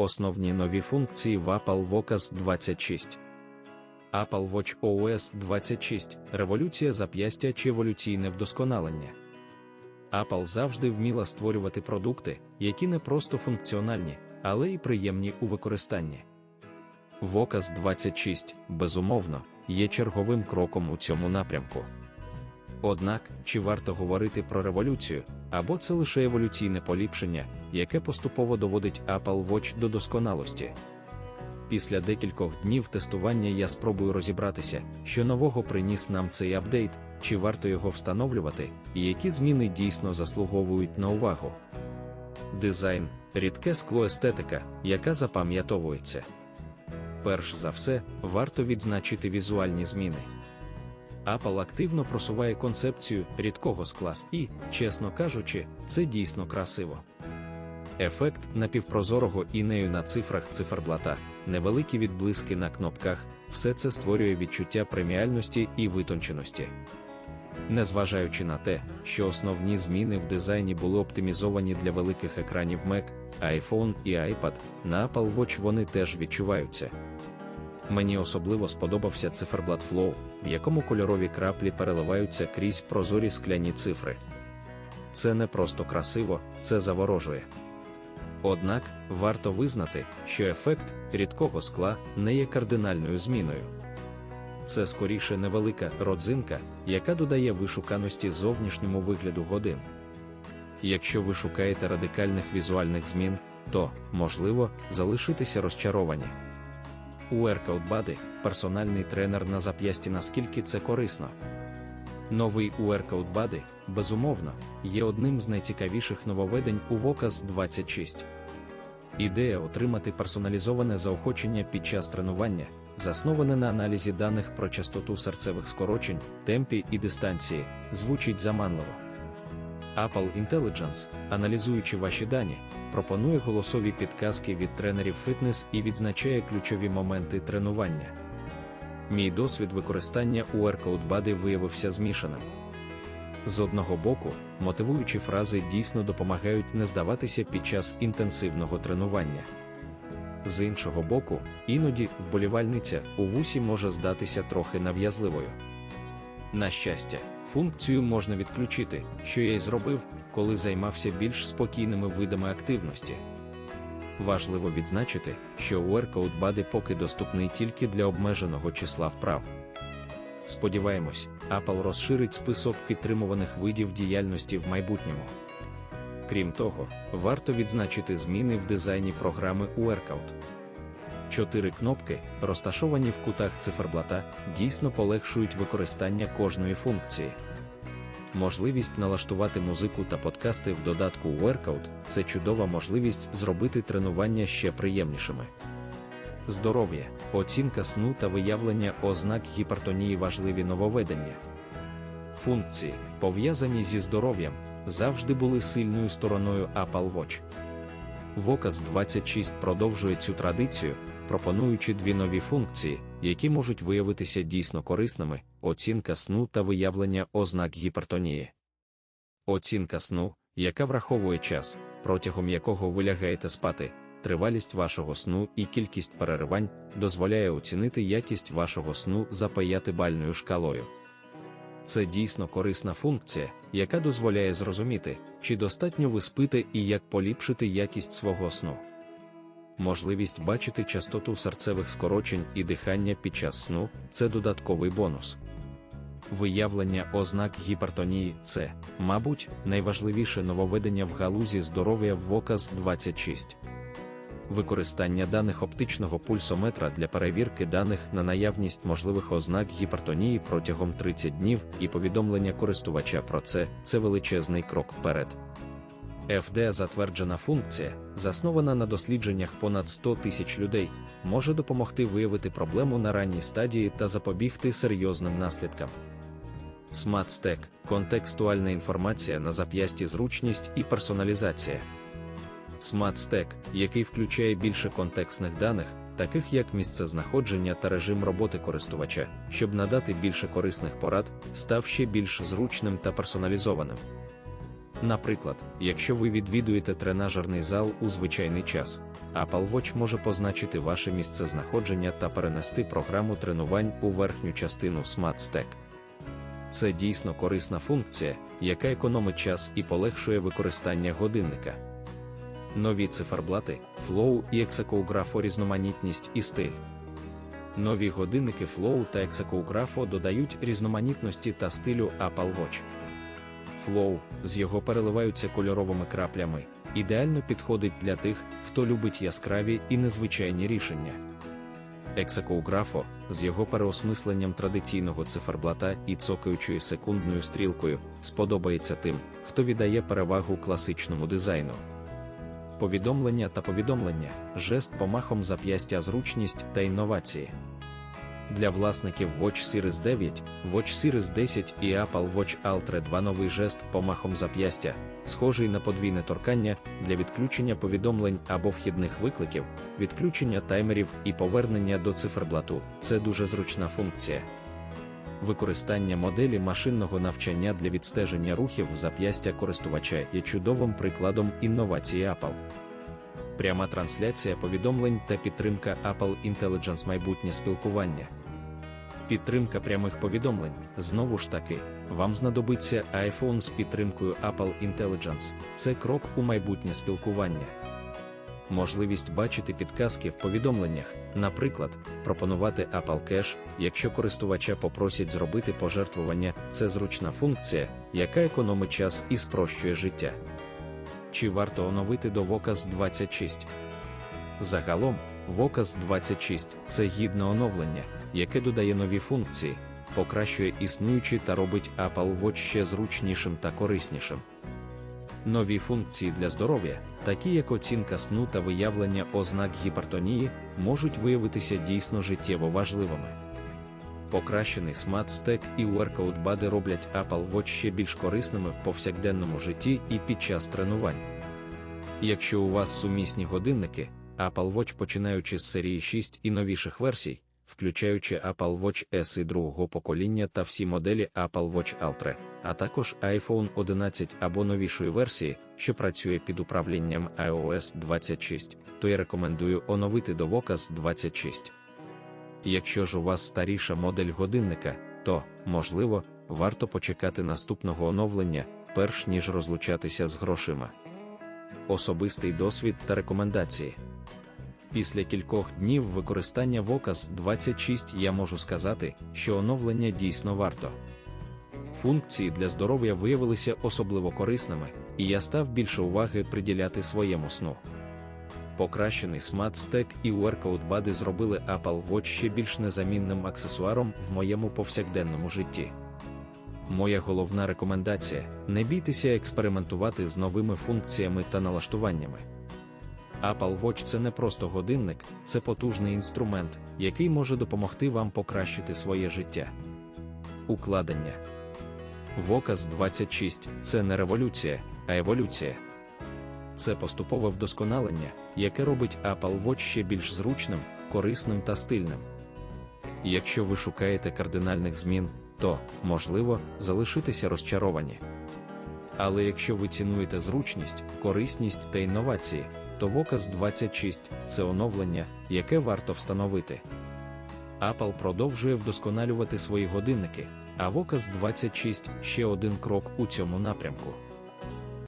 Основні нові функції в Apple Vocus 26. Apple Watch OS 26 революція зап'ястя чи еволюційне вдосконалення. Apple завжди вміла створювати продукти, які не просто функціональні, але й приємні у використанні. Vocus 26, безумовно, є черговим кроком у цьому напрямку. Однак, чи варто говорити про революцію, або це лише еволюційне поліпшення, яке поступово доводить Apple Watch до досконалості? Після декількох днів тестування я спробую розібратися, що нового приніс нам цей апдейт, чи варто його встановлювати, і які зміни дійсно заслуговують на увагу. Дизайн рідке скло естетика, яка запам'ятовується. Перш за все, варто відзначити візуальні зміни. Apple активно просуває концепцію рідкого скла і, чесно кажучи, це дійсно красиво. Ефект напівпрозорого інею на цифрах циферблата, невеликі відблиски на кнопках, все це створює відчуття преміальності і витонченості. Незважаючи на те, що основні зміни в дизайні були оптимізовані для великих екранів Mac, iPhone і iPad, на Apple Watch вони теж відчуваються. Мені особливо сподобався циферблат Flow, в якому кольорові краплі переливаються крізь прозорі скляні цифри. Це не просто красиво, це заворожує. Однак варто визнати, що ефект рідкого скла не є кардинальною зміною. Це скоріше невелика родзинка, яка додає вишуканості зовнішньому вигляду годин. Якщо ви шукаєте радикальних візуальних змін, то, можливо, залишитися розчаровані. Workout Buddy – персональний тренер на зап'ясті наскільки це корисно. Новий Workout Buddy, безумовно, є одним з найцікавіших нововведень у Vocus 26. Ідея отримати персоналізоване заохочення під час тренування, засноване на аналізі даних про частоту серцевих скорочень, темпі і дистанції, звучить заманливо. Apple Intelligence, аналізуючи ваші дані, пропонує голосові підказки від тренерів фітнес і відзначає ключові моменти тренування. Мій досвід використання у Workout Buddy виявився змішаним. З одного боку, мотивуючі фрази дійсно допомагають не здаватися під час інтенсивного тренування. З іншого боку, іноді вболівальниця у вусі може здатися трохи нав'язливою. На щастя, функцію можна відключити, що я й зробив, коли займався більш спокійними видами активності. Важливо відзначити, що Workout Buddy поки доступний тільки для обмеженого числа вправ. Сподіваємось, Apple розширить список підтримуваних видів діяльності в майбутньому. Крім того, варто відзначити зміни в дизайні програми Workout. Чотири кнопки, розташовані в кутах циферблата, дійсно полегшують використання кожної функції. Можливість налаштувати музику та подкасти в додатку Workout це чудова можливість зробити тренування ще приємнішими. Здоров'я, оцінка сну та виявлення ознак гіпертонії важливі нововведення. Функції, пов'язані зі здоров'ям, завжди були сильною стороною Apple Watch. Vocus 26 продовжує цю традицію, пропонуючи дві нові функції, які можуть виявитися дійсно корисними: оцінка сну та виявлення ознак гіпертонії. Оцінка сну, яка враховує час, протягом якого ви лягаєте спати, тривалість вашого сну і кількість переривань, дозволяє оцінити якість вашого сну за п'ятибальною шкалою. Це дійсно корисна функція, яка дозволяє зрозуміти, чи достатньо ви спите і як поліпшити якість свого сну. Можливість бачити частоту серцевих скорочень і дихання під час сну це додатковий бонус. Виявлення ознак гіпертонії це, мабуть, найважливіше нововведення в галузі здоров'я в Vocus 26 використання даних оптичного пульсометра для перевірки даних на наявність можливих ознак гіпертонії протягом 30 днів і повідомлення користувача про це це величезний крок вперед. FDA затверджена функція, заснована на дослідженнях понад 100 тисяч людей, може допомогти виявити проблему на ранній стадії та запобігти серйозним наслідкам. SmartStack – контекстуальна інформація на зап'ясті зручність і персоналізація. SmartStack, який включає більше контекстних даних, таких як місцезнаходження та режим роботи користувача, щоб надати більше корисних порад, став ще більш зручним та персоналізованим. Наприклад, якщо ви відвідуєте тренажерний зал у звичайний час, Apple Watch може позначити ваше місце знаходження та перенести програму тренувань у верхню частину Smart Stack. Це дійсно корисна функція, яка економить час і полегшує використання годинника. Нові циферблати, Flow і Exacographo різноманітність і стиль. Нові годинники Flow та Exacographo додають різноманітності та стилю Apple Watch. Flow з його переливаються кольоровими краплями, ідеально підходить для тих, хто любить яскраві і незвичайні рішення. Ексакоуграфо з його переосмисленням традиційного циферблата і цокаючою секундною стрілкою сподобається тим, хто віддає перевагу класичному дизайну. Повідомлення та повідомлення, жест помахом зап'ястя зручність та інновації. Для власників Watch Series 9, Watch Series 10 і Apple Watch Ultra 2 новий жест помахом зап'ястя, схожий на подвійне торкання для відключення повідомлень або вхідних викликів, відключення таймерів і повернення до циферблату це дуже зручна функція. Використання моделі машинного навчання для відстеження рухів зап'ястя користувача є чудовим прикладом інновації Apple. Пряма трансляція повідомлень та підтримка Apple Intelligence майбутнє спілкування. Підтримка прямих повідомлень. Знову ж таки, вам знадобиться iPhone з підтримкою Apple Intelligence. Це крок у майбутнє спілкування. Можливість бачити підказки в повідомленнях, наприклад, пропонувати Apple Cash, якщо користувача попросять зробити пожертвування, це зручна функція, яка економить час і спрощує життя. Чи варто оновити до Vocus 26? Загалом, Vocus 26 це гідне оновлення, яке додає нові функції, покращує існуючі та робить Apple Watch ще зручнішим та кориснішим. Нові функції для здоров'я, такі як оцінка сну та виявлення ознак гіпертонії, можуть виявитися дійсно життєво важливими. Покращений Smart Stack і Workout Buddy роблять Apple Watch ще більш корисними в повсякденному житті і під час тренувань. Якщо у вас сумісні годинники, Apple Watch починаючи з серії 6 і новіших версій, включаючи Apple Watch S і другого покоління та всі моделі Apple Watch Ultra, а також iPhone 11 або новішої версії, що працює під управлінням iOS 26, то я рекомендую оновити до Vocus 26. Якщо ж у вас старіша модель годинника, то, можливо, варто почекати наступного оновлення, перш ніж розлучатися з грошима. Особистий досвід та рекомендації. Після кількох днів використання Vocus 26 я можу сказати, що оновлення дійсно варто. Функції для здоров'я виявилися особливо корисними, і я став більше уваги приділяти своєму сну. Покращений Smart Stack і Workout Buddy зробили Apple Watch ще більш незамінним аксесуаром в моєму повсякденному житті. Моя головна рекомендація не бійтеся експериментувати з новими функціями та налаштуваннями. Apple Watch це не просто годинник, це потужний інструмент, який може допомогти вам покращити своє життя. Укладення Vocus 26 це не революція, а еволюція. Це поступове вдосконалення, яке робить Apple Watch ще більш зручним, корисним та стильним. Якщо ви шукаєте кардинальних змін, то, можливо, залишитеся розчаровані. Але якщо ви цінуєте зручність, корисність та інновації, то Vocus 26 це оновлення, яке варто встановити. Apple продовжує вдосконалювати свої годинники, а Vocas 26 ще один крок у цьому напрямку.